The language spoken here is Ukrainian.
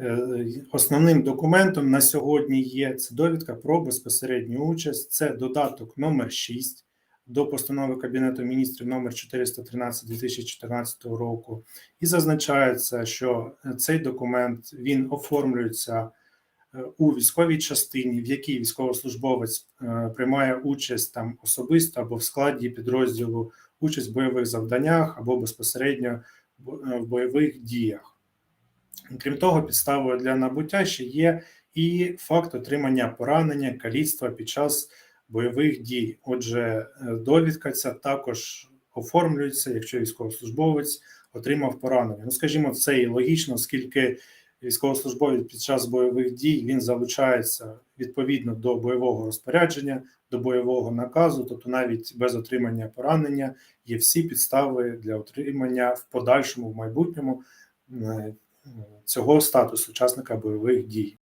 Е, Основним документом на сьогодні є це довідка про безпосередню участь. Це додаток номер 6 до постанови Кабінету міністрів номер 413 2014 року. І зазначається, що цей документ він оформлюється е, у військовій частині, в якій військовослужбовець е, приймає участь там особисто або в складі підрозділу, участь в бойових завданнях або безпосередньо е, в бойових діях. Крім того, підставою для набуття ще є і факт отримання поранення, каліцтва під час бойових дій. Отже, е, довідка ця також оформлюється, якщо військовослужбовець отримав поранення. Ну, скажімо, це і логічно, оскільки військовослужбовець під час бойових дій він залучається відповідно до бойового розпорядження, до бойового наказу, тобто навіть без отримання поранення є всі підстави для отримання в подальшому, в майбутньому е, цього статусу учасника бойових дій.